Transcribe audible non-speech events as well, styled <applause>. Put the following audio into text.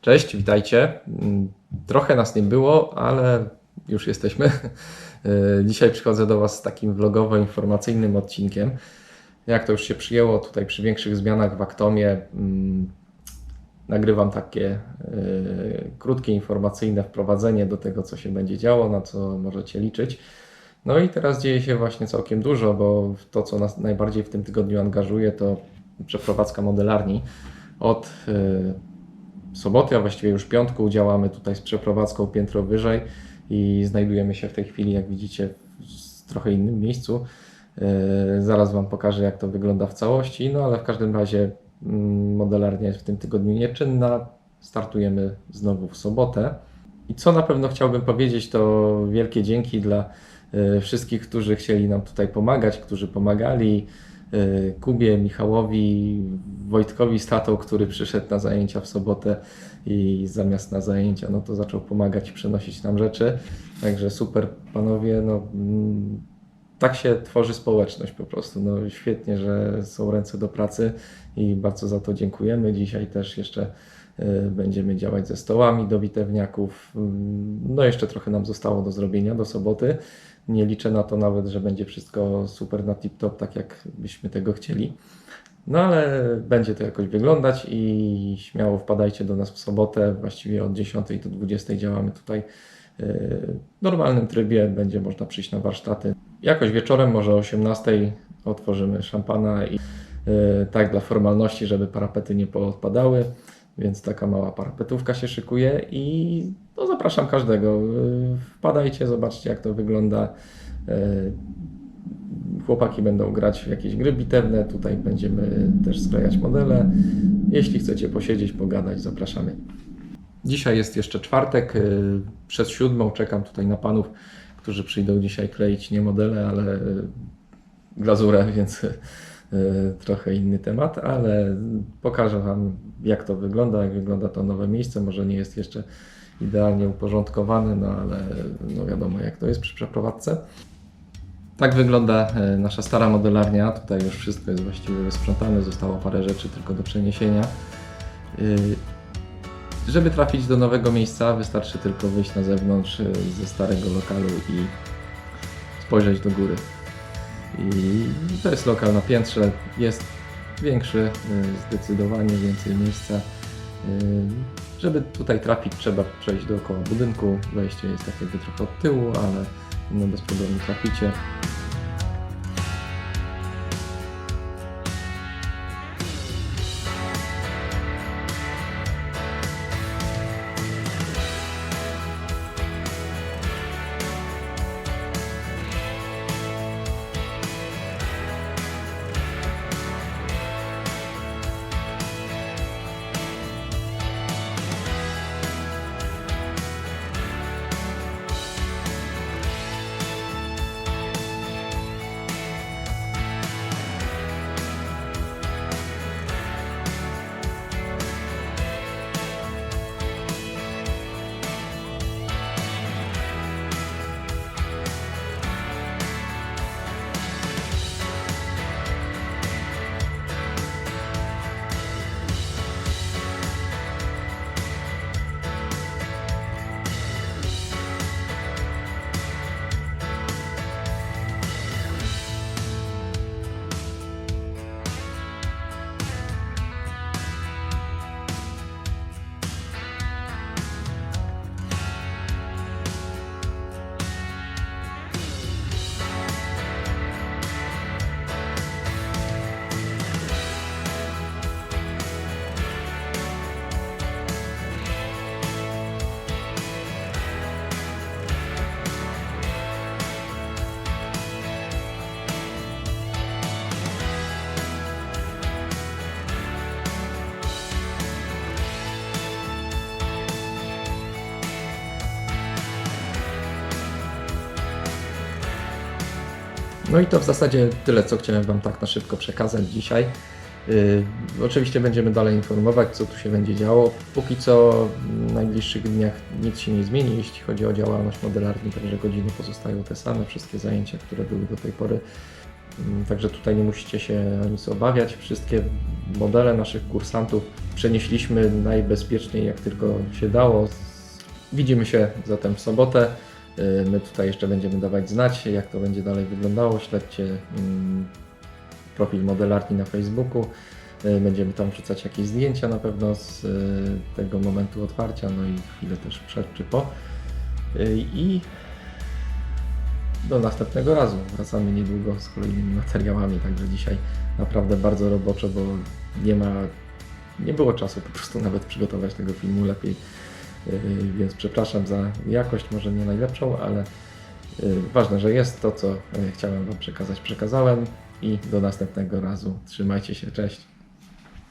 Cześć, witajcie. Mm, Trochę nas nie było, ale już jesteśmy. <laughs> E, Dzisiaj przychodzę do Was z takim vlogowo-informacyjnym odcinkiem. Jak to już się przyjęło tutaj przy większych zmianach w Aktomie, mm, nagrywam takie e, krótkie, informacyjne wprowadzenie do tego, co się będzie działo, na co możecie liczyć. No i teraz dzieje się właśnie całkiem dużo, bo to, co nas najbardziej w tym tygodniu angażuje, to przeprowadzka modelarni. Od e, soboty, a właściwie już piątku działamy tutaj z przeprowadzką piętro wyżej i znajdujemy się w tej chwili, jak widzicie, w trochę innym miejscu. E, Zaraz Wam pokażę, jak to wygląda w całości, no ale w każdym razie mm, modelarnia jest w tym tygodniu nieczynna. Startujemy znowu w sobotę. I co na pewno chciałbym powiedzieć, to wielkie dzięki dla e, wszystkich, którzy chcieli nam tutaj pomagać, którzy pomagali. E, Kubie, Michałowi, Wojtkowi z tatą, który przyszedł na zajęcia w sobotę i zamiast na zajęcia, no to zaczął pomagać i przenosić nam rzeczy. Także super panowie, no mm, tak się tworzy społeczność po prostu. No świetnie, że są ręce do pracy i bardzo za to dziękujemy. Dzisiaj też jeszcze będziemy działać ze stołami do bitewniaków. Mm, No jeszcze trochę nam zostało do zrobienia do soboty. Nie liczę na to nawet, że będzie wszystko super na tip-top, tak jak byśmy tego chcieli. No ale będzie to jakoś wyglądać i śmiało wpadajcie do nas w sobotę. Właściwie od 10 do 20 działamy tutaj e, w normalnym trybie. Będzie można przyjść na warsztaty. Jakoś wieczorem, może o 18 otworzymy szampana i e, tak dla formalności, żeby parapety nie poodpadały. Więc taka mała parapetówka się szykuje i no, zapraszam każdego. E, Wpadajcie, zobaczcie jak to wygląda. E, Chłopaki będą grać w jakieś gry bitewne, tutaj będziemy też sklejać modele. Jeśli chcecie posiedzieć, pogadać, zapraszamy. Dzisiaj jest jeszcze czwartek, y, przed siódmą czekam tutaj na panów, którzy przyjdą dzisiaj kleić nie modele, ale y, glazurę, <laughs> więc y, trochę inny temat, ale pokażę Wam jak to wygląda, jak wygląda to nowe miejsce. Może nie jest jeszcze idealnie uporządkowane, no ale no wiadomo jak to jest przy przeprowadzce. Tak wygląda e, nasza stara modelarnia. Tutaj już wszystko jest właściwie wysprzątane, zostało parę rzeczy tylko do przeniesienia. Y, Żeby trafić do nowego miejsca, wystarczy tylko wyjść na zewnątrz ze starego lokalu i spojrzeć do góry. I to jest lokal na piętrze, jest większy, y, zdecydowanie więcej miejsca. Y, Żeby tutaj trafić, trzeba przejść dookoła budynku. Wejście jest tak jakby trochę od tyłu, ale no bez problemu traficie. No i to w zasadzie tyle, co chciałem Wam tak na szybko przekazać dzisiaj. Yy, oczywiście będziemy dalej informować, co tu się będzie działo. Póki co w najbliższych dniach nic się nie zmieni, jeśli chodzi o działalność modelarni, także godziny pozostają te same. Wszystkie zajęcia, które były do tej pory, Mm, Także tutaj nie musicie się o nic obawiać. Wszystkie modele naszych kursantów przenieśliśmy najbezpieczniej jak tylko się dało. Widzimy się zatem w sobotę. Y, My tutaj jeszcze będziemy dawać znać, jak to będzie dalej wyglądało. Śledźcie mm, profil modelarni na Facebooku. Y, Będziemy tam wrzucać jakieś zdjęcia na pewno z y, tego momentu otwarcia, no i chwilę też przed czy po. I do następnego razu. Wracamy niedługo z kolejnymi materiałami, także dzisiaj naprawdę bardzo roboczo, bo nie ma, nie było czasu po prostu nawet przygotować tego filmu lepiej. Yy, Więc przepraszam za jakość, może nie najlepszą, ale yy, ważne, że jest to, co yy, chciałem Wam przekazać, przekazałem i do następnego razu. Trzymajcie się, cześć.